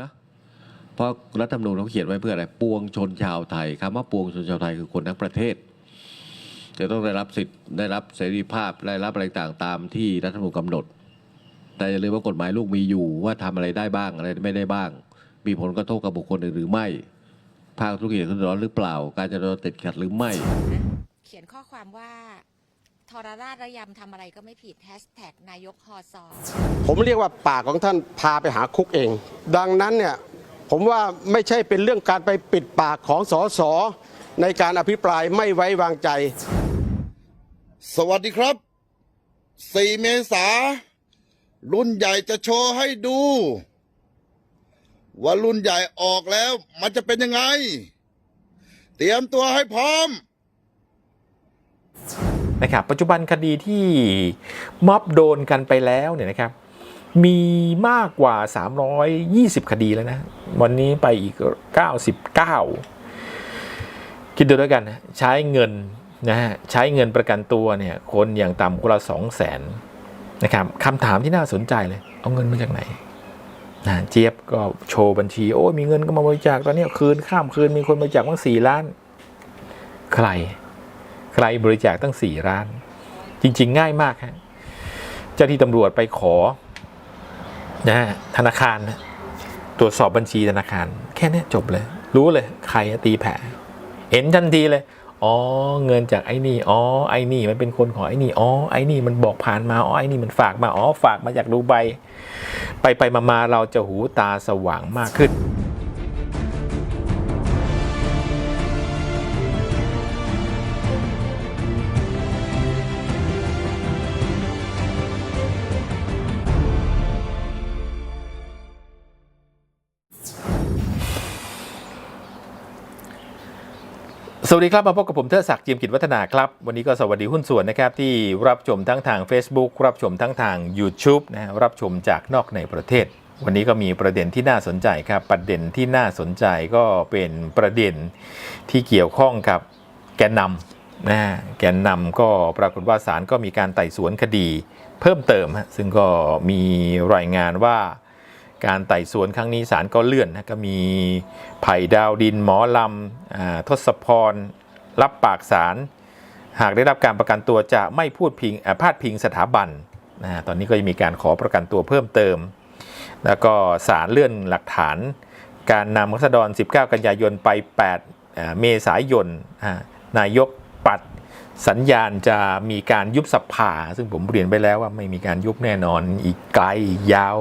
นะเพราะรัฐธรรมนูญเขาเขียนไว้เพื่ออะไรปวงชนชาวไทยคำว่าปวงชนชาวไทยคือคนทั้งประเทศ จะต้องได้รับสิทธิ์ได้รับเสรีภาพได้รับอะไรต่างตามที่รัฐธรรมนูญกำหนด แต่อย่าลืมว่ากฎหมายลูกมีอยู่ว่าทำอะไรได้บ้างอะไรไม่ได้บ้าง มีผลกระทบกับบุคคลอื่นหรือไม่ภาคธุรกิจขึ้นร้อนหรือเปล่า การจราจรติดขัดหรือไม่ เขียนข้อความว่า รราชระยำทำอะไรก็ไม่ผิดแฮชแท็กนายกฮอซอผมเรียกว่าปากของท่านพาไปหาคุกเอง ดังนั้นเนี่ยผมว่าไม่ใช่เป็นเรื่องการไปปิดปากของสสในการอภิปรายไม่ไว้วางใจ สวัสดีครับ 4 เมษา รุ่นใหญ่จะโชว์ให้ดู ว่ารุ่นใหญ่ออกแล้ว มันจะเป็นยังไง เตรียมตัวให้พร้อม นะครับปัจจุบันคดีที่ม็อบโดนกันไปแล้วเนี่ยนะครับมีมากกว่า 320 คดีแล้วนะ วันนี้ไปอีก 99 คิดดูแล้วยกัน ใช้เงินนะฮะใช้เงินประกันตัวเนี่ยคนอย่างต่ำคนละ 2 0 0แสนนะครับคำถามที่น่าสนใจเลย เอาเงินมาจากไหนนะเจี๊ยบก็โชว์บัญชี โอ้ยมีเงินก็มาบริจาคตอนนี้คืนข้ามคืนมีคนบริจาคตั้ง4ล้าน ใคร ใครบริจาคตั้ง4ล้าน จริง ๆ ง่ายมากฮะเจ้าที่ตำรวจไปขอนะฮะธนาคารตรวจสอบบัญชีธนาคาร แค่นี้จบเลย รู้เลย ใครตีแผ่เห็นทันทีเลยอ๋อเงินจากไอ้นี่อ๋อไอ้นี่มันเป็นคนของไอ้นี่อ๋อไอ้นี่มันบอกผ่านมาอ๋อไอ้นี่มันฝากมาอ๋อฝากมาจากดูไบไปไปมามาเราจะหูตาสว่างมากขึ้น สวัสดีครับ มาพบกับผมเทิดศักดิ์จียมกิจวัฒนาครับ วันนี้ก็สวัสดีหุ้นส่วนนะครับ ที่รับชมทั้งทาง Facebook รับชมทั้งทาง YouTube นะฮะรับชมจากนอกในประเทศ วันนี้ก็มีประเด็นที่น่าสนใจครับ ประเด็นที่น่าสนใจก็เป็นประเด็นที่เกี่ยวข้องกับแกนนำนะแกนนำก็ปรากฏว่าศาลก็มีการไต่สวนคดีเพิ่มเติม ซึ่งก็มีรายงานว่า การไต่สวนครั้งนี้ศาลก็เลื่อนนะก็มีไผ่ดาวดินหมอลำอทศพร รับปากศาลหากได้รับการประกันตัวจะไม่พูดพิงอ่าพาดพิงสถาบันนะตอนนี้ก็จะมีการขอประกันตัวเพิ่มเติม แล้วก็ศาลเลื่อนหลักฐาน การนำรัษฎร 19 กันยายนไป 8 เมษายนนายก สัญญาณจะมีการยุบสภา ซึ่งผมเรียนไปแล้วว่าไม่มีการยุบแน่นอนอีกไกลอีกยาว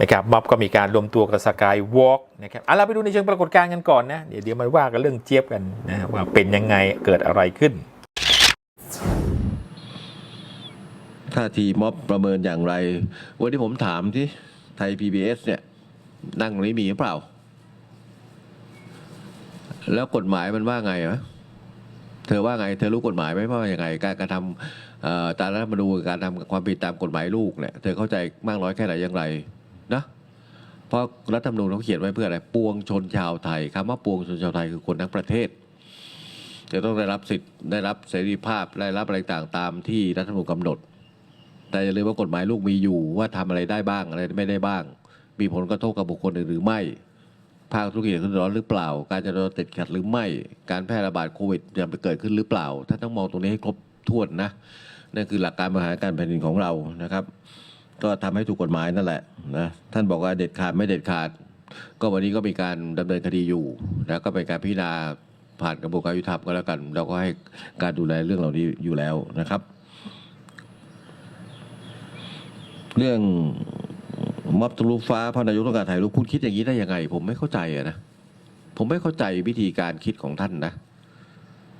นะครับม็อบก็มีการรวมตัวกับสกายวอล์กนะครับเอาเราไปดูในเชิงปรากฏการณ์กันก่อนนะ เดี๋ยวเดี๋ยวมาว่ากันเรื่องเจี๊ยบกันนะว่าเป็นยังไงเกิดอะไรขึ้นท่าทีม็อบประเมินอย่างไร วันนี้ผมถามที่ไทย PBS เนี่ย นั่งตรงนี้มีหรือเปล่า แล้วกฎหมายมันว่าไงวะ เธอว่าไงเธอรู้กฎหมายไหมว่าอย่างไงการกระทำเอ่อตามรัฐธรรมนูญการทำความผิดตามกฎหมายลูกเนี่ยเธอเข้าใจมากน้อยแค่ไหนอย่างไรนะเพราะรัฐธรรมนูญเขาเขียนไว้เพื่ออะไรปวงชนชาวไทยคำว่าปวงชนชาวไทยคือคนทั้งประเทศจะต้องได้รับสิทธิ์ได้รับเสรีภาพได้รับอะไรต่างตามที่รัฐธรรมนูญกำหนด แต่อย่าลืมว่ากฎหมายลูกมีอยู่ว่าทำอะไรได้บ้างอะไรไม่ได้บ้าง มีผลกระทบกับบุคคลอื่นหรือไม่ ภาคธุรกิจขึ้นร้อนหรือเปล่า การจราจรติดขัดหรือไม่ การแพร่ระบาดโควิดจะไปเกิดขึ้นหรือเปล่าถ้านต้องมองตรงนี้ให้ครบถ้วนนะนั่นคือหลักการบริหารการแผ่นดินของเรานะครับ ก็ทำให้ถูกกฎหมายนั่นแหละนะท่านบอกว่าเด็ดขาดไม่เด็ดขาด ก็วันนี้ก็มีการดำเนินคดีอยู่ แล้วก็เป็นการพิจารณาผ่านกระบวนการยุติธรรมก็แล้วกัน เราก็ให้การดูแลเรื่องเหล่านี้อยู่แล้วนะครับ เรื่อง ม็อบทะลุฟ้าพระนายกต้องการถ่ายรูปคุณคิดอย่างนี้ได้ยังไง ผมไม่เข้าใจอะนะผมไม่เข้าใจวิธีการคิดของท่านนะ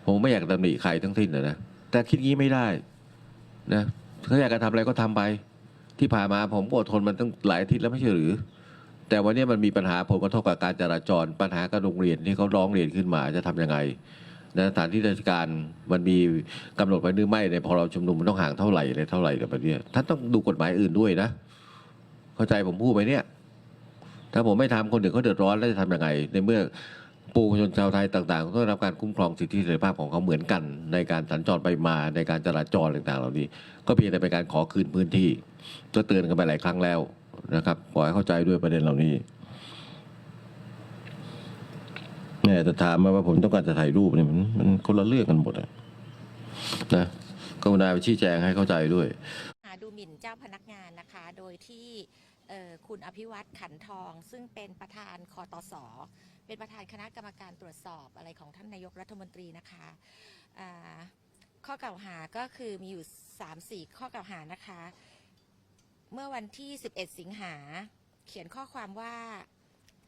ผมไม่อยากตำหนิใครทั้งสิ้นนะแต่คิดงี้ไม่ได้นะเขาอยากจะทำอะไรก็ทำไป ที่ผ่านมาผมอดทนมันตั้งหลายอาทิตย์แล้วไม่ใช่หรือ แต่วันนี้มันมีปัญหาผลกระทบกับการจราจร ปัญหากับโรงเรียนที่เขาร้องเรียนขึ้นมาจะทำยังไงนะสถานที่ราชการมันมีกำหนดไว้หรือไม่ในพอเราชุมนุมมันต้องห่างเท่าไหร่ในเท่าไหร่แบบนี้ท่านต้องดูกฎหมายอื่นด้วยนะ เข้าใจผมพูดไหมเนี่ย ถ้าผมไม่ทำคนอื่นเขาเดือดร้อนแล้วจะทำยังไง ในเมื่อปวงชนชาวไทยต่างๆต้องได้รับการคุ้มครองสิทธิเสรีภาพของเขาเหมือนกัน ในการสัญจรไปมาในการจราจรต่างๆ เหล่านี้ ก็เพียงแต่เป็นการขอคืนพื้นที่ก็เตือนกันไปหลายครั้งแล้วนะครับขอให้เข้าใจด้วยประเด็นเหล่านี้แต่ยจะถามมาว่าผมต้องการจะถ่ายรูปเนี่ยมันมันคนละเรื่องกันหมดอะนะกรุณาไปชี้แจงให้เข้าใจด้วย ดูหมิ่นเจ้าพนักงานนะคะ โดยที่ คุณอภิวัตขันทอง ซึ่งเป็นประธานคอตสอเป็นประธานคณะกรรมการตรวจสอบอะไรของท่านนายกรัฐมนตรีนะคะข้อกล่าวหาก็คือมีอยู่ 3-4 ข้อกล่าวหานะคะ เมื่อวันที่ 11 สิงหา เขียนข้อความว่า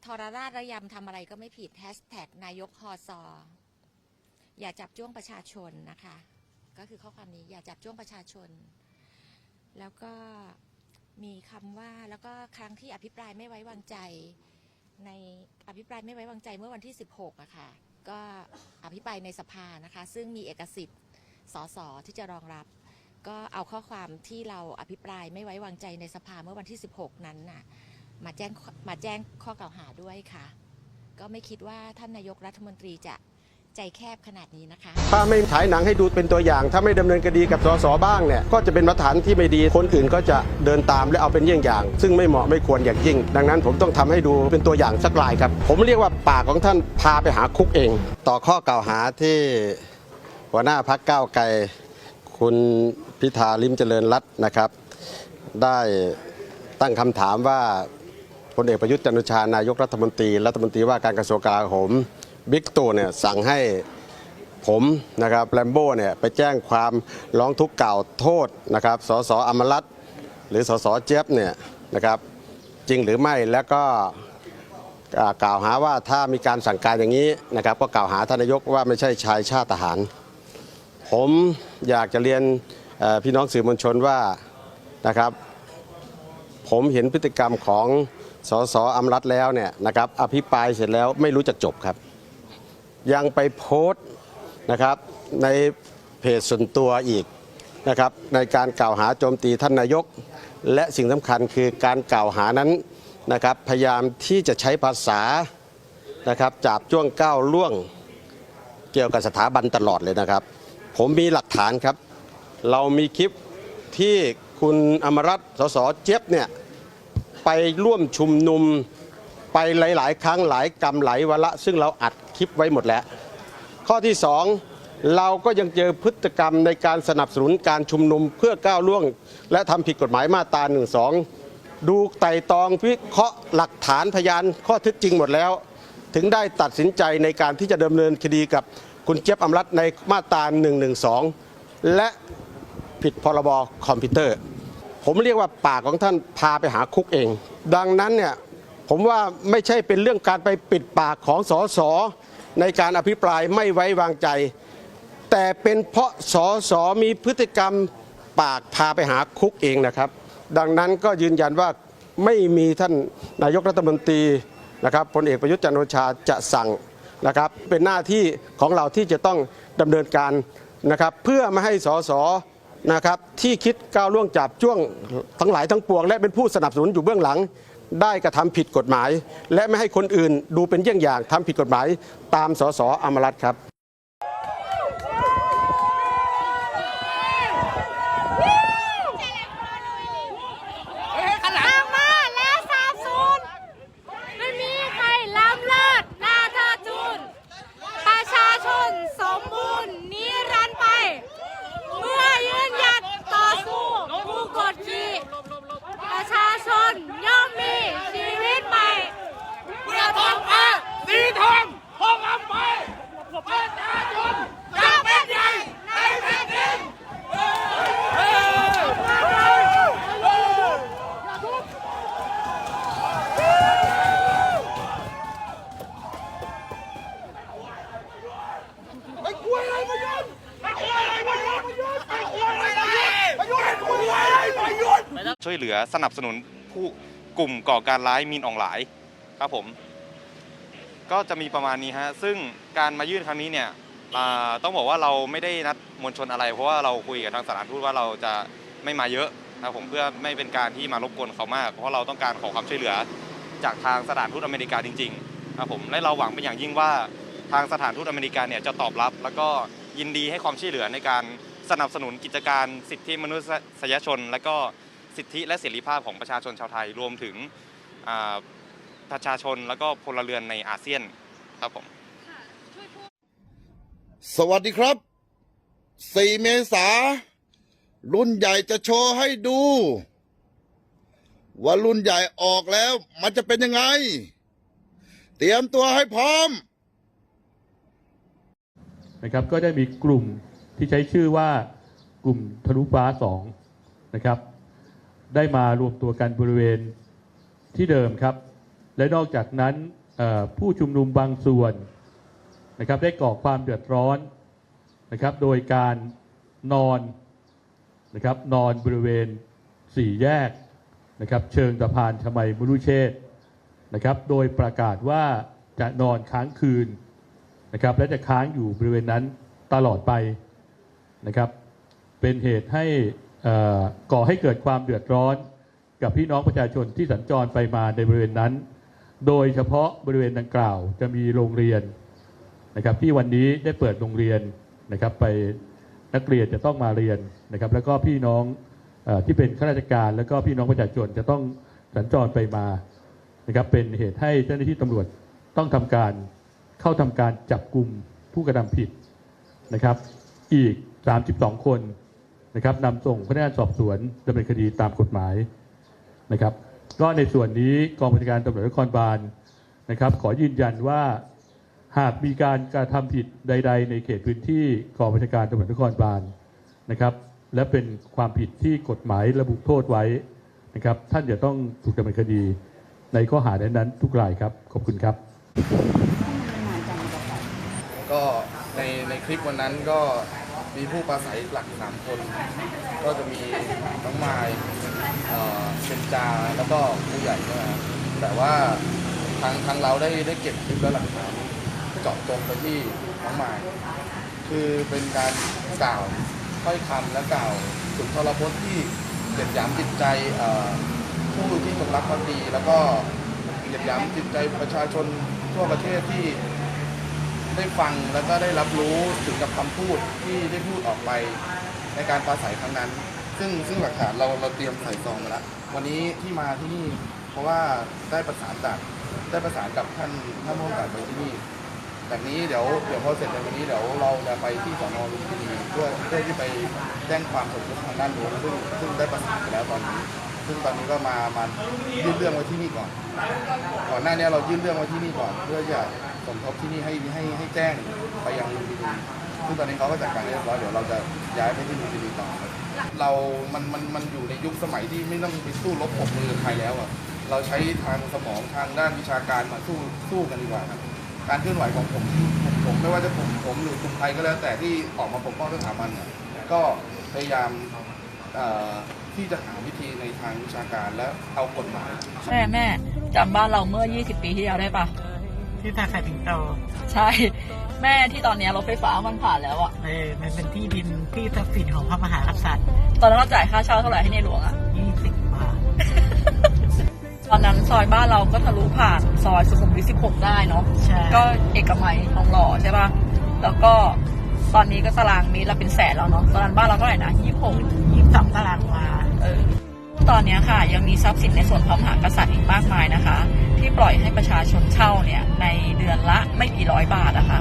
ทรราชระยำทำอะไรก็ไม่ผิดแฮชแท็กนายกฮอซออย่าจับจ้วงประชาชนนะคะ ก็คือข้อความนี้อย่าจับจ้วงประชาชน แล้วก็ มีคำว่าแล้วก็ครั้งที่อภิปรายไม่ไว้วางใจ ในอภิปรายไม่ไว้วางใจเมื่อวันที่ 16อะค่ะก็อภิปรายในสภานะคะ ซึ่งมีเอกสิทธิ์สสที่จะรองรับ ก็เอาข้อความที่เราอภิปรายไม่ไว้วางใจในสภาเมื่อวันที่ 16 นั้นน่ะมาแจ้งมาแจ้งข้อกล่าวหาด้วยค่ะ ก็ไม่คิดว่าท่านนายกรัฐมนตรีจะ ใจแคบขนาดนี้นะคะ ถ้าไม่ฉายหนังให้ดูเป็นตัวอย่าง ถ้าไม่ดำเนินคดีกับสสบ้างเนี่ยก็จะเป็นมาตรฐานที่ไม่ดีคนอื่นก็จะเดินตามและเอาเป็นเยี่ยงอย่าง ซึ่งไม่เหมาะไม่ควรอย่างยิ่ง ดังนั้นผมต้องทำให้ดูเป็นตัวอย่างสักลายครับ ผมเรียกว่าปากของท่านพาไปหาคุกเอง ต่อข้อกล่าวหาที่หัวหน้าพักก้าวไกลคุณพิธาลิมเจริญรัตน์นะครับ ได้ตั้งคำถามว่าพลเอกประยุทธ์จันทร์โอชานายกรัฐมนตรีรัฐมนตรีว่าการกระทรวงกลาโหม บิ๊กตู่เนี่ยสั่งให้ผมนะครับแลมโบ้เนี่ยไปแจ้งความร้องทุกข์กล่าวโทษนะครับสสอมรัตหรือสสเจี๊ยบเนี่ยนะครับจริงหรือไม่แล้วก็กล่าวหาว่าถ้ามีการสั่งการอย่างนี้นะครับก็กล่าวหาท่านนายกว่าไม่ใช่ชายชาติทหาร ผมอยากจะเรียนพี่น้องสื่อมวลชนว่านะครับผมเห็นพฤติกรรมของสสอมรัตแล้วเนี่ยนะครับอภิปรายเสร็จแล้วไม่รู้จักจบครับ ยังไปโพสต์นะครับในเพจส่วนตัวอีกนะครับในการกล่าวหาโจมตีท่านนายก และสิ่งสำคัญคือการกล่าวหานั้นนะครับพยายามที่จะใช้ภาษานะครับจับจ้วงก้าวล่วงเกี่ยวกับสถาบันตลอดเลยนะครับ ผมมีหลักฐานครับ เรามีคลิปที่คุณอมรัตน์สสเจี๊ยบเนี่ยไปร่วมชุมนุมไปหลาย ๆ ครั้งหลายกรรมหลายวาระซึ่งเราอัด คลิปไว้หมดแล้ว ข้อที่สองเราก็ยังเจอพฤติกรรมในการสนับสนุนการชุมนุมเพื่อก้าวล่วง และทำผิดกฎหมายมาตรา1นึดูไต่ตองวิเคราะห์หลักฐานพยานข้อเท็จจริงหมดแล้ว ถึงได้ตัดสินใจในการที่จะดำเนินคดีกับคุณเจี๊ยบอมรัตในมาตรา112 และผิดพรบคอมพิวเตอร์ ผมเรียกว่าปากของท่านพาไปหาคุกเอง ดังนั้นเนี่ย ผมว่าไม่ใช่เป็นเรื่องการไปปิดปากของสสในการอภิปรายไม่ไว้วางใจ แต่เป็นเพราะสสมีพฤติกรรมปากพาไปหาคุกเองนะครับ ดังนั้นก็ยืนยันว่าไม่มีท่านนายกรัฐมนตรีนะครับพลเอกประยุทธ์จันทร์โอชาจะสั่งนะครับ เป็นหน้าที่ของเราที่จะต้องดำเนินการนะครับ เพื่อไม่ให้สสนะครับที่คิดก้าวล่วงจับจ้วงทั้งหลายทั้งปวง และเป็นผู้สนับสนุนอยู่เบื้องหลัง ได้กระทำผิดกฎหมาย และไม่ให้คนอื่นดูเป็นเยี่ยงอย่างทำผิดกฎหมายตามสสอมรัตครับ ข้างมาและสาบสูญไม่มีใครล้ำเลิศหน้าเธอจูน ประชาชนสมบูรณ์นิรันดร์ไป เมื่อยืนหยัดต่อสู้ผู้กดขี่ประชาชนย่อมมีชีวิตใหม่เพื่อทองฟ้าสีทองทองอัมไปประชาชนจะเป็นใหญ่ในแผ่นดิน ช่วยเห ลือสนับสนุนผู้กลุ่มก่อการร้ายมีนอองหลายครับผม ก็จะมีประมาณนี้ฮะซึ่งการมายื่นครั้งนี้เนี่ยต้องบอกว่าเราไม่ได้นัดมวลชนอะไร เพราะว่าเราคุยกับทางสถานทูตว่าเราจะไม่มาเยอะนะครับผมเพื่อไม่เป็นการที่มารบกวนเขามาก เพราะเราต้องการขอความช่วยเหลือจากทางสถานทูตอเมริกาจริงๆครับผมและเราหวังเป็นอย่างยิ่งว่าทางสถานทูตอเมริกาเนี่ยจะตอบรับ แล้วก็ยินดีให้ความช่วยเหลือในการสนับสนุนกิจการสิทธิมนุษยชน และก็ สิทธิและเสรีภาพของประชาชนชาวไทยรวมถึงอ่าประชาชนแล้วก็พลเรือนในอาเซียนครับผมสวัสดีครับ 4 เมษา รุ่นใหญ่จะโชว์ให้ดู ว่ารุ่นใหญ่ออกแล้ว มันจะเป็นยังไง เตรียมตัวให้พร้อมนะครับก็ได้มีกลุ่มที่ใช้ชื่อว่ากลุ่มทะลุฟ้าสองนะครับ ได้มารวมตัวกันบริเวณที่เดิมครับ และนอกจากนั้นผู้ชุมนุมบางส่วนนะครับได้ก่อความเดือดร้อนนะครับ โดยการนอนนะครับนอนบริเวณสี่แยกนะครับ เชิงสะพานชมัยมรุเชษฐ์นะครับ โดยประกาศว่าจะนอนค้างคืนนะครับ และจะค้างอยู่บริเวณนั้นตลอดไปนะครับ เป็นเหตุให้ ก่อให้เกิดความเดือดร้อนกับพี่น้องประชาชนที่สัญจรไปมาในบริเวณนั้น โดยเฉพาะบริเวณดังกล่าวจะมีโรงเรียนนะครับที่วันนี้ได้เปิดโรงเรียนนะครับไปนักเรียนจะต้องมาเรียนนะครับ แล้วก็พี่น้องอที่เป็นข้าราชการ แล้วก็พี่น้องประชาชนจะต้องสัญจรไปมานะครับเป็นเหตุให้เจ้าหน้าที่ตำรวจต้องทำการเข้าทำการจับกลุ่มผู้กระทำผิดนะครับ อีก 32 คน นะครับนำส่งพนักงานสอบสวนดำเนินคดีตามกฎหมายนะครับ ก็ในส่วนนี้กองบัญชาการตำรวจนครบาลนะครับ ขอยืนยันว่าหากมีการกระทำผิดใด ๆ ในเขตพื้นที่กองบัญชาการตำรวจนครบาลนะครับ และเป็นความผิดที่กฎหมายระบุโทษไว้นะครับ ท่านจะต้องถูกดำเนินคดีในข้อหานั้นๆทุกรายครับ ขอบคุณครับ ก็ในในคลิปวันนั้นก็ มีผู้ปราศัยหลักสามคน ก็จะมีน้องไมายเอ่เป็นจาแล้วก็ผู้ใหญ่ด้วยนะแต่ว่าทางทางเราได้ได้เก็บคลิปและหลักฐานเจาะจงไปที่น้องไมายคือเป็นการกล่าวถ้อยคำและกล่าวสุนทรพจน์ที่เหยียดหยามจิตใจผู้ที่จงรักภักดี แล้วก็เหยียดหยามจิตใจประชาชนทั่วประเทศที่ ได้ฟังแล้วก็ได้รับรู้ถึงกับคำพูดที่ได้พูดออกไปในการปราศัยครั้งนั้น ซึ่งซึ่งหลักฐานเราเราเตรียมใส่ซองมาแล้ววันนี้ที่มาที่นี่เพราะว่าได้ประสานจากได้ประสานกับท่านท่านผู้กำกับไปที่นี่แบบนี้เดี๋ยวเดี๋ยวพอเสร็จในวันนี้เดี๋ยวเราจะไปที่สอนอลุมพินีเพื่อเพื่อที่ไปแจ้งความสมทบทางด้านนู้นซึ่งซึ่งได้ประสานไปแล้วตอนนี้ ซึ่งตอนนี้ก็มามายื่นเรื่องไว้ที่นี่ก่อน ก่อนหน้านี้เรายื่นเรื่องไว้ที่นี่ก่อน เพื่อจะ สมทบที่นี่ให้ให้ให้แจ้งไปยังลุมพินีซึ่งตอนนี้เขาก็จัดการเรียบร้อยเดี๋ยวเราจะย้ายไปที่ลุมพินีต่อครับเรามันมันมันอยู่ในยุคสมัยที่ไม่ต้องไปสู้รบปกมือกับใครแล้วอะเราใช้ทางสมองทางด้านวิชาการมาสู้สู้กันดีกว่าครับการเคลื่อนไหวของผมผมผมไม่ว่าจะผมผมหรือกลุ่มใครก็แล้ว แต่ที่ออกมาปกป้องสถาบันเนี่ยก็พยายามที่จะหาวิธีในทางวิชาการและเอากฎหมายแม่แม่จำบ้านเราเมื่อ 20 ปีที่แล้วได้ปะ ที่ตาไข่ถึงโตใช่ แม่ที่ตอนเนี้ยรถไฟฟ้ามันผ่านแล้วอะเออมันเป็นที่ดินที่ทรัพย์สินของพระมหากษัตริย์ตอนนั้นเราจ่ายค่าเช่าเท่าไหร่ให้ในหลวงอะ20บาทตอนนั้นซอยบ้านเราก็ทะลุผ่านซอยสุขุมวิท16 ได้เนาะใช่ก็เอกมัยทองหล่อใช่ปะแล้วก็ตอนนี้ก็ตารางเมตรละเป็นแสนแล้วเนาะตอนนั้นบ้านเราเท่าไหร่นะ26 22ตารางวาเออ ตอนนี้ค่ะยังมีทรัพย์สินในส่วนพระมหากษัตริย์อีกมากมายนะคะ ที่ปล่อยให้ประชาชนเช่าเนี่ยในเดือนละไม่กี่ร้อยบาทนะคะ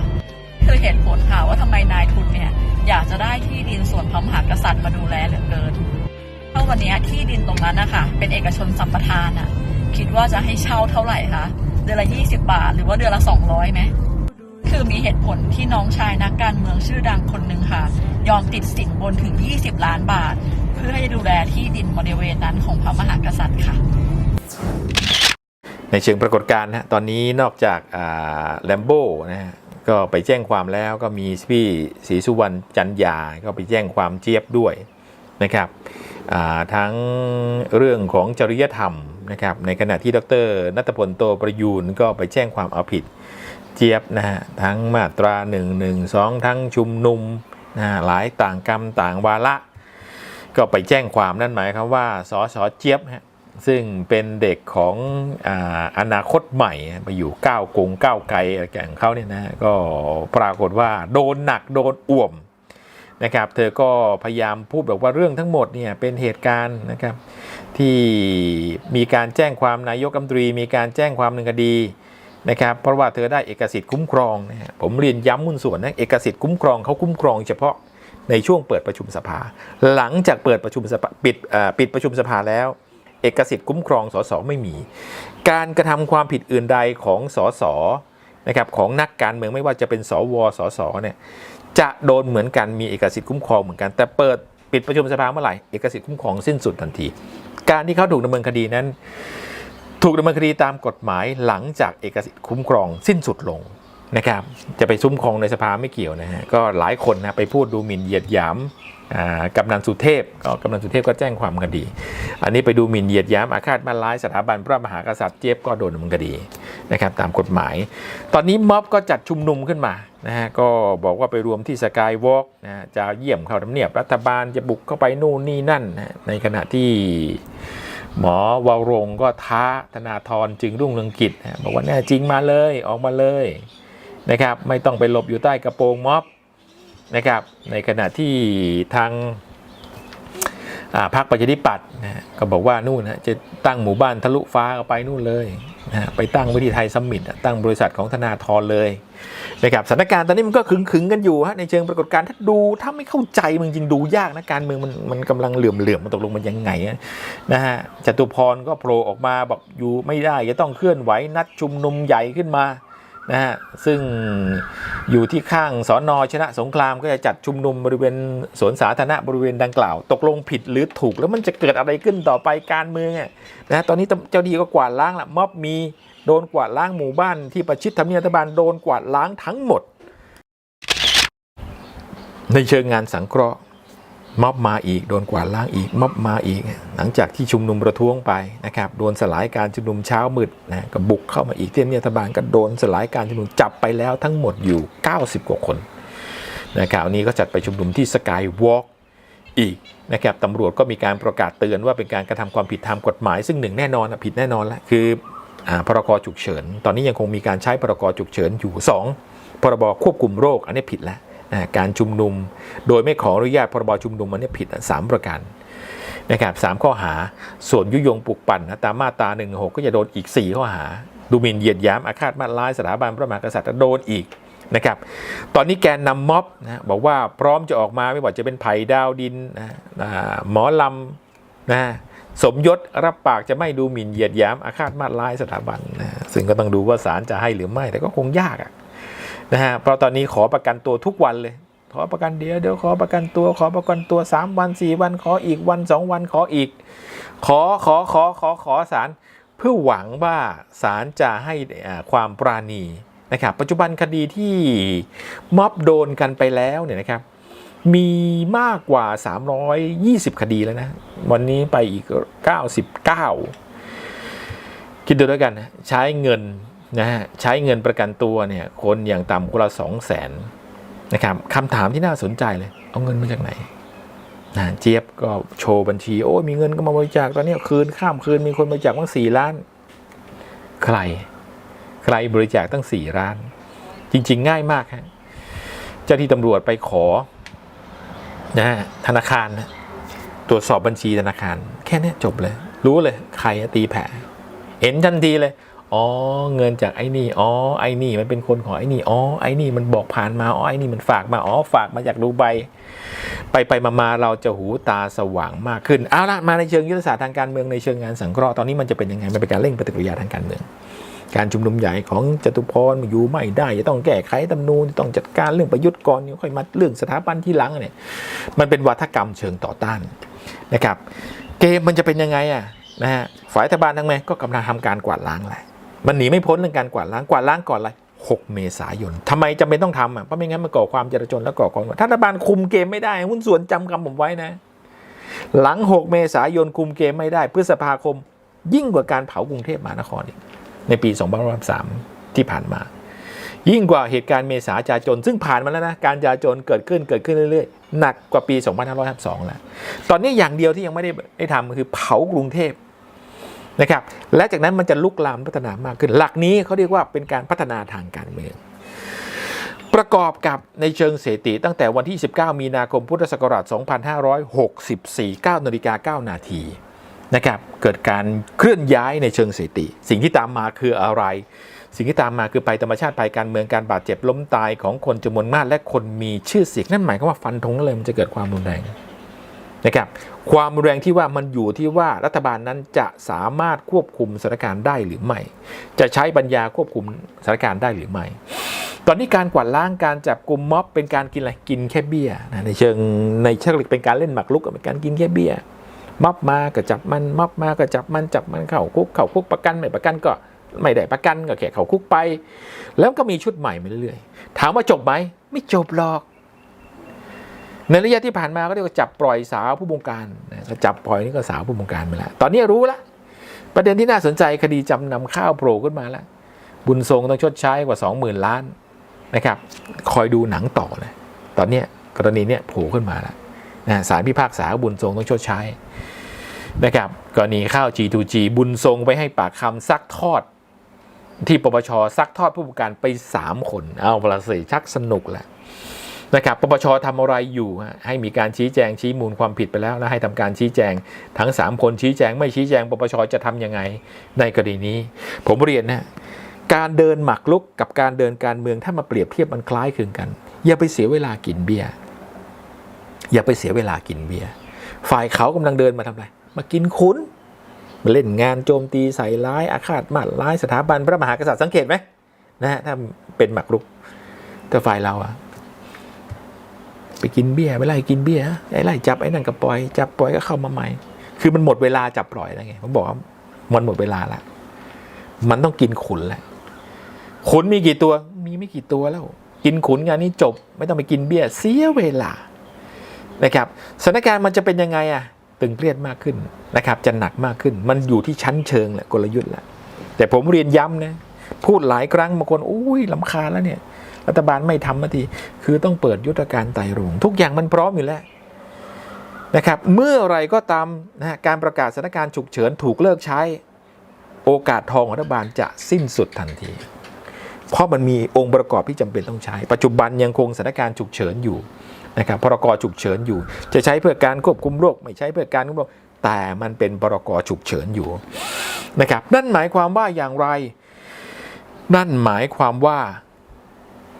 คือเหตุผลค่ะว่าทำไมนายทุนเนี่ยอยากจะได้ที่ดินส่วนพระมหากษัตริย์มาดูแลเหลือเกินถ้าวันนี้ที่ดินตรงนั้นนะคะเป็นเอกชนสัมปทานอะคิดว่าจะให้เช่าเท่าไหร่คะเดือนละ 20 บาท หรือว่าเดือนละ 200ไหมคือมีเหตุผลที่น้องชายนักการเมืองชื่อดังคนหนึ่งค่ะ ยอมติดสินบนถึง 20 ล้านบาท พื่อให้ดูแลที่ดินบริเวณนั้นของพระมหากษัตริย์ค่ะในเชิงปรากฏการณ์นะตอนนี้นอกจากแลมโบ้นะฮะก็ไปแจ้งความแล้วก็มีพี่ศรีสุวรรณจันยา ก็ไปแจ้งความเจี๊ยบด้วยนะครับทั้งเรื่องของจริยธรรมนะครับในขณะที่ดรนัตพลโตประยูนก็ไปแจ้งความเอาผิดเจี๊ยบนะฮะทั้งมาตรา 1 1 2 ทั้งชุมนุมนะหลายต่างกรรมต่างวาระ ก็ไปแจ้งความนั่นหมายความว่าสอสอเจี๊ยบฮะซึ่งเป็นเด็กของอาอนาคตใหม่ไปอยู่ก้าวกงก้าวไกลอะไรของเขาเนี่ยนะก็ปรากฏว่าโดนหนักโดนอ่วมนะครับเธอก็พยายามพูดแบบว่าเรื่องทั้งหมดเนี่ยเป็นเหตุการณ์นะครับที่มีการแจ้งความนายกรัฐมนตรี มีการแจ้งความหนึ่งคดีนะครับเพราะว่าเธอได้เอกสิทธิ์คุ้มครองนะผมเรียนย้ำหุ้นส่วนนะเอกสิทธิ์คุ้มครองเขาคุ้มครองเฉพาะ ในช่วงเปิดประชุมสภา หลังจากเปิดประชุมสภาปิดปิดประชุมสภาแล้ว เอกสิทธิ์คุ้มครองสสไม่มี การกระทำความผิดอื่นใดของสสนะครับของนักการเมืองไม่ว่าจะเป็นสวสสเนี่ยจะโดนเหมือนกันมีเอกสิทธิ์คุ้มครองเหมือนกันแต่เปิดปิดประชุมสภาเมื่อไหร่เอกสิทธิ์คุ้มครองสิ้นสุดทันที การที่เขาถูกดำเนินคดีนั้น ถูกดำเนินคดีตามกฎหมายหลังจากเอกสิทธิ์คุ้มครองสิ้นสุดลง นะครับจะไปซุ้มคองในสภาไม่เกี่ยวนะฮะก็หลายคนนะไปพูดดูหมิ่นเหยียดหยามกำนันสุเทพก็กำนันสุเทพก็แจ้งความคดี อันนี้ไปดูหมิ่นเหยียดหยามอาฆาตมาร้ายสถาบันพระมหากษัตริย์เจี๊ยบก็โดนดำเนินคดีนะครับตามกฎหมาย ตอนนี้ม็อบก็จัดชุมนุมขึ้นมานะฮะก็บอกว่าไปรวมที่สกายวอล์กนะฮะจะเยี่ยมเข้าทำเนียบรัฐบาลจะบุกเข้าไปนู่นนี่นั่นนะในขณะที่หมอวาวรงก็ท้าธนาธรจึงรุ่งเรืองกิจ บอกว่าแน่จริงมาเลยออกมาเลย นะครับไม่ต้องไปหลบอยู่ใต้กระโปรงม็อบนะครับในขณะที่ทางพรรคประชาธิปัตย์นะก็บอกว่านู่นนะจะตั้งหมู่บ้านทะลุฟ้าไปนู่นเลยนะไปตั้งว้ที่ไทยซัมมิตตั้งบริษัทของธนาธรเลยนะครับสถานการณ์ตอนนี้มันก็ขึงขึงๆกันอยู่ฮะในเชิงปรากฏการณ์ถ้าดูถ้าไม่เข้าใจมันจริงดูยากนะการเมืองมันมันกำลังเหลื่อมเหลื่อมมันตกลงมันยังไงนะฮะจตุพรก็โผล่ออกมาบอกอยู่ไม่ได้จะต้องเคลื่อนไหวนัดชุมนุมใหญ่ขึ้นมา นะฮะซึ่งอยู่ที่ข้างสอนอชนะสงครามก็จะจัดชุมนุมบริเวณสวนสาธารณะบริเวณดังกล่าว ตกลงผิดหรือถูกแล้วมันจะเกิดอะไรขึ้นต่อไปการเมืองอะนะตอนนี้เจ้าดีก็กวาดล้างละม็อบมีโดนกวาดล้างหมู่บ้านที่ประชิดทำเนียบรัฐบาลโดนกวาดล้างทั้งหมด ในเชิงงานสังเคราะห์ ม็อบมาอีกโดนกวาดล้างอีกม็อบมาอีก หลังจากที่ชุมนุมประท้วงไปนะครับโดนสลายการชุมนุมเช้ามืดนะก็บุกเข้ามาอีกเที่ทำเนียบรัฐบาลก็โดนสลายการชุมนุมจับไปแล้วทั้งหมดอยู่ 90 กว่าคนนะครับวันนี้ก็จัดไปชุมนุมที่สกายวอล์กอีกนะครับตำรวจก็มีการประกาศเตือนว่าเป็นการกระทำความผิดทางกฎหมาย ซึ่งหนึ่งแน่นอนผิดแน่นอนแล้วคืออ่าพรกฉุกเฉิน ตอนนี้ยังคงมีการใช้พรกฉุกเฉินอยู่สองพรบควบคุมโรคอันนี้ผิดแล้ว การชุมนุม โดยไม่ขออนุญาตพรบชุมนุมมันเนี่ยผิดสามประการนะครับสามข้อหาส่วนยุยงปลุกปั่นนะตามมาตรา1นึก็จะโดนอีก 4 ข้อหา ดูหมิ่นเหยียดหยามอาฆาตมาร้ายสถาบันพระมหากษัตริย์โดนอีกนะครับตอนนี้แกนนำม็อบนะบอกว่าพร้อมจะออกมาไม่ว่าจะเป็นไผ่ดาวดินนะหมอลำนะสมยศรับปากจะไม่ดูหมิ่นเหยียดหยามอาฆาตมาร้ายสถาบันนะซึ่งก็ต้องดูว่าศาลจะให้หรือไม่แต่ก็คงยากอะ นะฮะเพราะตอนนี้ขอประกันตัวทุกวันเลย ขอประกันเดียวเดี๋ยวขอประกันตัวขอประกันตัว 3 วัน 4 วันขออีกวัน 2 วันขออีก ขอขอขอขอขอศาลเพื่อหวังว่าศาลจะให้ความปราณีนะครับปัจจุบันคดีที่ม็อบโดนกันไปแล้วเนี่ยนะครับมีมากกว่า 320 คดีแล้วนะ วันนี้ไปอีก 99 คิดดูแล้วกันนะใช้เงิน นะฮะใช้เงินประกันตัวเนี่ยคนอย่างต่ำคนละสองแสนนะครับคำถามที่น่าสนใจเลย เอาเงินมาจากไหนนะเจี๊ยบก็โชว์บัญชี โอ้ยมีเงินก็มาบริจาคตอนนี้คืนข้ามคืนมีคนบริจาคตั้งสี่ล้าน ใคร ใครบริจาคตั้งสี่ล้าน จริง ๆ ง่ายมากฮะเจ้าที่ตำรวจไปขอนะฮะธนาคารนะตรวจสอบบัญชีธนาคาร แค่นี้จบเลย รู้เลย ใครตีแผ่เห็นทันทีเลย อ๋อ เงินจากไอ้นี่ อ๋อ ไอ้นี่มันเป็นคนของไอ้นี่ อ๋อ ไอ้นี่มันบอกผ่านมา อ๋อ ไอ้นี่มันฝากมา อ๋อ ฝากมาจากดูไบ ไปไปมามาเราจะหูตาสว่างมากขึ้น เอาละมาในเชิงยุทธศาสตร์ทางการเมืองในเชิงงานสังเคราะห์ตอนนี้มันจะเป็นยังไง มันเป็นการเร่งปฏิกิริยาทางการเมือง การชุมนุมใหญ่ของจตุพรอยู่ไม่ได้ จะต้องแก้ไขตำนูนต้องจัดการเรื่องประยุทธ์ก่อนค่อยมาเรื่องสถาบันที่หลังเนี่ย มันเป็นวัฒกรรมเชิงต่อต้านนะครับ เกมมันจะเป็นยังไงอะนะฮะ ฝ่ายรัฐบาลทั้งแม่ก็กำลังทำการกวาดล้างแหละ มันหนีไม่พ้นเรื่องการกวาดล้างกวาดล้างก่อนอะไร6 เมษายนทำไมจำเป็นต้องทำอะเพราะไม่งั้นมันก่อความจราจนและก่อความถ้ารัฐบาลคุมเกมไม่ได้หุ้นส่วนจำคำผมไว้นะ หลัง 6 เมษายนคุมเกมไม่ได้พฤษภาคม ยิ่งกว่าการเผากรุงเทพมหานครอีกในปี2563ที่ผ่านมา ยิ่งกว่าเหตุการณ์เมษาจาจน ซึ่งผ่านมาแล้วนะการจาจนเกิดขึ้นเกิดขึ้นเรื่อยๆหนักกว่าปี2552แล้วตอนนี้อย่างเดียวที่ยังไม่ได้ได้ทำคือเผากรุงเทพ นะครับและจากนั้นมันจะลุกลามพัฒนามากขึ้น หลักนี้เขาเรียกว่าเป็นการพัฒนาทางการเมือง ประกอบกับในเชิงเศรษฐีตั้งแต่วันที่ 19 มีนาคมพุทธศักราช 2564 9นาฬิกา9นาทีนะครับเกิดการเคลื่อนย้ายในเชิงเศรษฐีสิ่งที่ตามมาคืออะไร สิ่งที่ตามมาคือภัยธรรมชาติภัยการเมืองการบาดเจ็บล้มตายของคนจำนวนมากและคนมีชื่อเสียงนั่นหมายความว่าฟันธงเลยมันจะเกิดความรุนแรง นะครับความแรงที่ว่ามันอยู่ที่ว่ารัฐบาลนั้นจะสามารถควบคุมสถานการณ์ได้หรือไม่ จะใช้ปัญญาควบคุมสถานการณ์ได้หรือไม่ ตอนนี้การกวาดล้างการจับกลุ่มม็อบเป็นการกินอะไรกินแค่เบี้ยนะในเชิงในเชิงเป็นการเล่นหมากรุกเป็นการกินแค่เบี้ยม็อบมาก็จับมันม็อบมาก็จับมันจับมันเข้าคุกเข้าคุกประกันไม่ประกันก็ไม่ได้ประกันก็แค่เข้าคุกไป แล้วก็มีชุดใหม่มาเรื่อยๆถามว่าจบไหมไม่จบหรอก ในระยะที่ผ่านมาก็เรียกว่าจับปล่อยสาวผู้บงการนะก็จับปล่อยนี่ก็สาวผู้บงการไปแล้วตอนนี้รู้แล้วประเด็นที่น่าสนใจคดีจำนำข้าวโผล่ขึ้นมาแล้วบุญทรงต้องชดใช้กว่า 20,000 ล้านนะครับ คอยดูหนังต่อเลยตอนนี้กรณีเนี้ยโผล่ขึ้นมาแล้วนะสารพิพากษาบุญทรงต้องชดใช้นะครับกรณีข้าว G2G บุญทรงไปให้ปากคำซักทอด ที่ปปชซักทอดผู้ประกันไป 3 คน เอาประสิชักสนุกแหละ นะครับปปชทำอะไรอยู่ ให้มีการชี้แจงชี้มูลความผิดไปแล้ว แล้วให้ทำการชี้แจงทั้ง 3 คนชี้แจงไม่ชี้แจงปปชจะทำยังไงในกรณีนี้ ผมเรียนนะการเดินหมักลุกกับการเดินการเมืองถ้ามาเปรียบเทียบมันคล้ายคลึงกัน อย่าไปเสียเวลากินเบียร์อย่าไปเสียเวลากินเบียร์ฝ่ายเขากำลังเดินมาทำอะไรมากินขุนมาเล่นงานโจมตีใส่ร้ายอาฆาตมาดร้ายสถาบันพระมหากษัตริย์สังเกตไหมนะฮะถ้าเป็นหมักลุกแต่ฝ่ายเราอะ กินเบียร์ไปไล่กินเบียไอ้ไล่จับไอ้นั่นก็ปล่อยจับปล่อยก็เข้ามาใหม่ คือมันหมดเวลาจับปล่อยแล้วไงผมบอกว่ามันหมดเวลาละมันต้องกินขุนแหละขุนมีกี่ตัวมีไม่กี่ตัวแล้ว กินขุนงานนี้จบ ไม่ต้องไปกินเบี้ยเสียเวลานะครับสถานการณ์มันจะเป็นยังไงอะตึงเครียดมากขึ้นนะครับจะหนักมากขึ้น มันอยู่ที่ชั้นเชิงแหละกลยุทธ์แหละแต่ผมเรียนย้ำนะพูดหลายครั้งบางคนอุ้ยลำคาแล้วเนี่ย รัฐบาลไม่ทำนาทีคือต้องเปิดยุทธการไต่รงทุกอย่างมันพร้อมอยู่แล้วนะครับเมื่อไรก็ตามนะการประกาศสถานการณ์ฉุกเฉินถูกเลิกใช้โอกาสทองของรัฐบาลจะสิ้นสุดทันที เพราะมันมีองค์ประกอบที่จำเป็นต้องใช้ ปัจจุบันยังคงสถานการณ์ฉุกเฉินอยู่นะครับพรกฉุกเฉินอยู่ จะใช้เพื่อการควบคุมโรค ไม่ใช้เพื่อการควบคุมโรคแต่มันเป็นพรกฉุกเฉินอยู่นะครับนั่นหมายความว่าอย่างไร นั่นหมายความว่า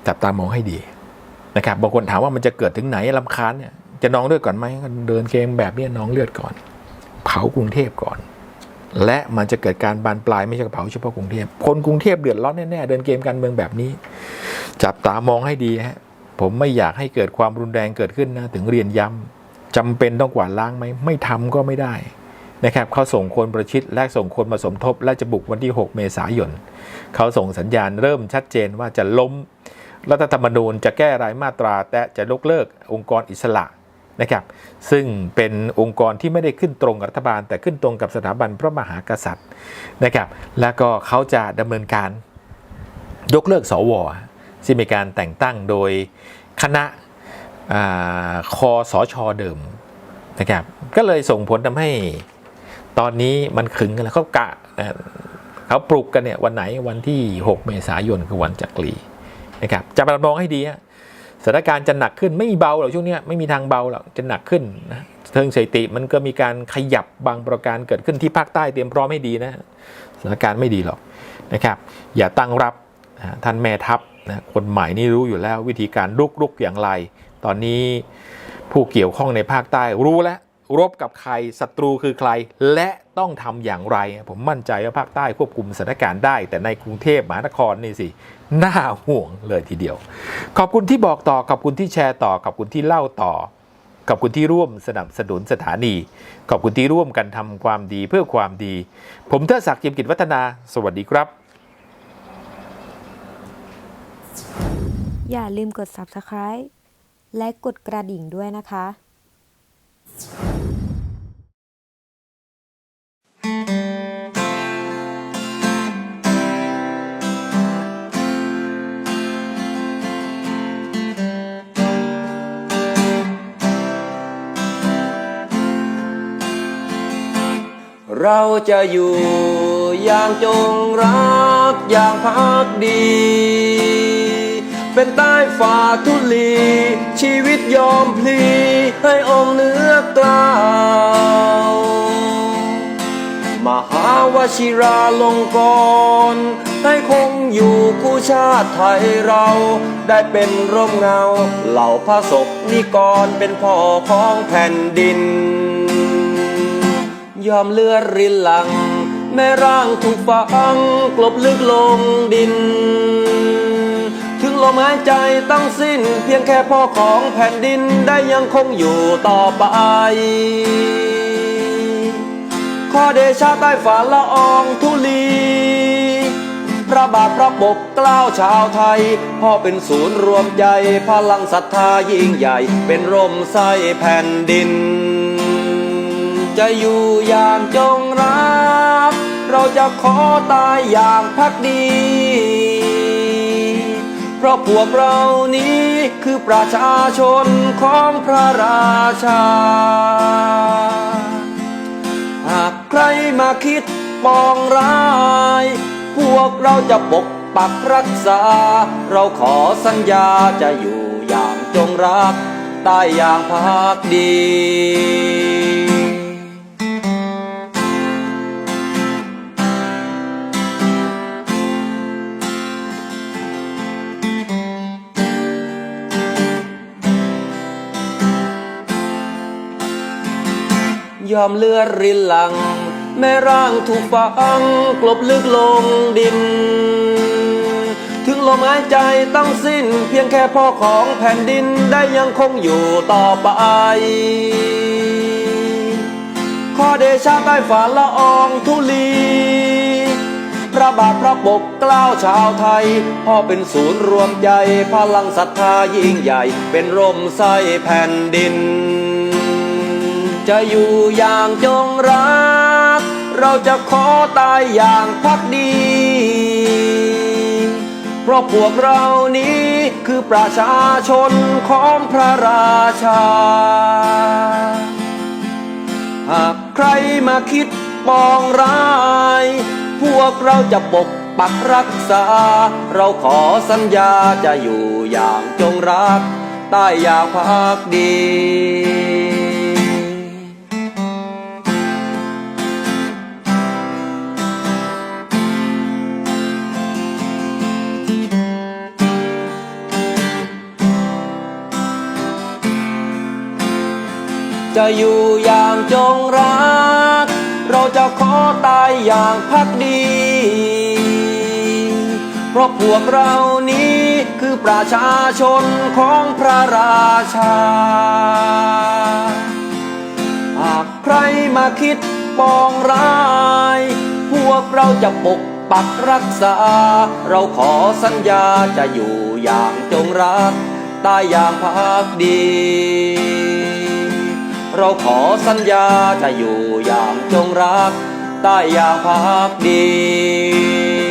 จับตามองให้ดีนะครับบางคนถามว่ามันจะเกิดถึงไหนลำคาญเนี่ยจะนองเลือดก่อนไหมเดินเกมแบบนี้นองเลือดก่อน เผากรุงเทพก่อน และมันจะเกิดการบานปลายไม่ใช่เผาเฉพาะกรุงเทพคนกรุงเทพเดือดร้อนแน่ๆเดินเกมการเมืองแบบนี้ จับตามองให้ดีฮะผมไม่อยากให้เกิดความรุนแรงเกิดขึ้นนะถึงเรียนย้ำจำเป็นต้องกวาดล้างไหมไม่ทำก็ไม่ได้นะครับเขาส่งคนประชิดและส่งคนมาสมทบ และจะบุกวันที่ 6 เมษายนเขาส่งสัญญาณเริ่มชัดเจนว่าจะล้ม รัฐธรรมนูญจะแก้รายมาตรา แต่จะยกเลิกองค์กรอิสระนะครับ ซึ่งเป็นองค์กรที่ไม่ได้ขึ้นตรงกับรัฐบาล แต่ขึ้นตรงกับสถาบันพระมหากษัตริย์นะครับ แล้วก็เขาจะดำเนินการยกเลิกสวที่มีการแต่งตั้งโดยคณะอคอสอชอเดิมนะครับ ก็เลยส่งผลทำให้ตอนนี้มันขึงกันแล้วเขากะนะเขาปลุกกันเนี่ยวันไหนวันที่ 6 เมษายนคือวันจักรี นะครับจะประมองให้ดีฮะสถานการณ์จะหนักขึ้นไม่มีเบาหรอกช่วงนี้ไม่มีทางเบาหรอกจะหนักขึ้นนะเทิงสถิติมันก็มีการขยับบางประการเกิดขึ้นที่ภาคใต้เตรียมพร้อมให้ดีนะสถานการณ์ไม่ดีหรอกนะครับอย่าตั้งรับนะท่านแม่ทัพนะคนใหม่นี่รู้อยู่แล้ววิธีการลุกลุกอย่างไร ตอนนี้ผู้เกี่ยวข้องในภาคใต้รู้แล้ว รบกับใครศัตรูคือใคร และต้องทำอย่างไร ผมมั่นใจว่าภาคใต้ควบคุมสถานการณ์ได้ แต่ในกรุงเทพมหานครนี่สิน่าห่วงเลยทีเดียว ขอบคุณที่บอกต่อขอบคุณที่แชร์ต่อขอบคุณที่เล่าต่อขอบคุณที่ร่วมสนับสนุนสถานี ขอบคุณที่ร่วมกันทำความดีเพื่อความดี ผมเทดศักดิ์เจียมกิจวัฒนา สวัสดีครับ อย่าลืมกด subscribe และกดกระดิ่งด้วยนะคะ เราจะอยู่อย่างจงรักอย่างพักดี เป็นใต้ฝ่าทุลี ชีวิตยอมพลี ให้องค์เนื้อกล่าวมหาวชิราลงกรณ์ให้คงอยู่คู่ชาติไทยเรา ได้เป็นร่มเงา เหล่าพระศกนิกรเป็นพ่อของแผ่นดิน ยอมเลือดรินหลัง แม่ร่างถูกฝังกลบลึกลงดิน ถึงลมหายใจตั้งสิ้น เพียงแค่พ่อของแผ่นดินได้ยังคงอยู่ต่อไป ขอเดชะใต้ฝ่าละอองธุลีพระบาทพระปกเกล้าวชาวไทย พ่อเป็นศูนย์รวมใจพลังศรัทธายิ่งใหญ่ เป็นร่มไส้แผ่นดิน จะอยู่อย่างจงรัก เราจะขอตายอย่างพักดี เพราะพวกเรานี้คือประชาชนของพระราชา หากใครมาคิดปองร้าย พวกเราจะปกปักรักษา เราขอสัญญาจะอยู่อย่างจงรักตายอย่างพักดี ยอมเลือดรินหลัง แม่ร่างถูกฝังกลบลึกลงดิน ถึงลมหายใจต้องสิ้น เพียงแค่พ่อของแผ่นดินได้ยังคงอยู่ต่อไปขอเดชะใต้ฝ่าละอองธุลี พระบาทพระปกเกล้าวชาวไทย พ่อเป็นศูนย์รวมใจ พลังศรัทธายิ่งใหญ่ เป็นร่มไส้แผ่นดิน จะอยู่อย่างจงรัก เราจะขอตายอย่างพักดี เพราะพวกเรานี้คือประชาชนของพระราชา หากใครมาคิดปองร้าย พวกเราจะปกปักรักษา เราขอสัญญาจะอยู่อย่างจงรัก ใต้อย่างพักดี จะอยู่อย่างจงรัก เราจะขอตายอย่างพักดี เพราะพวกเรานี้คือประชาชนของพระราชา หากใครมาคิดปองร้าย พวกเราจะปกปักรักษา เราขอสัญญาจะอยู่อย่างจงรัก ตายอย่างพักดี เราขอสัญญาจะอยู่อย่างจงรัก ใต้อย่างพักดี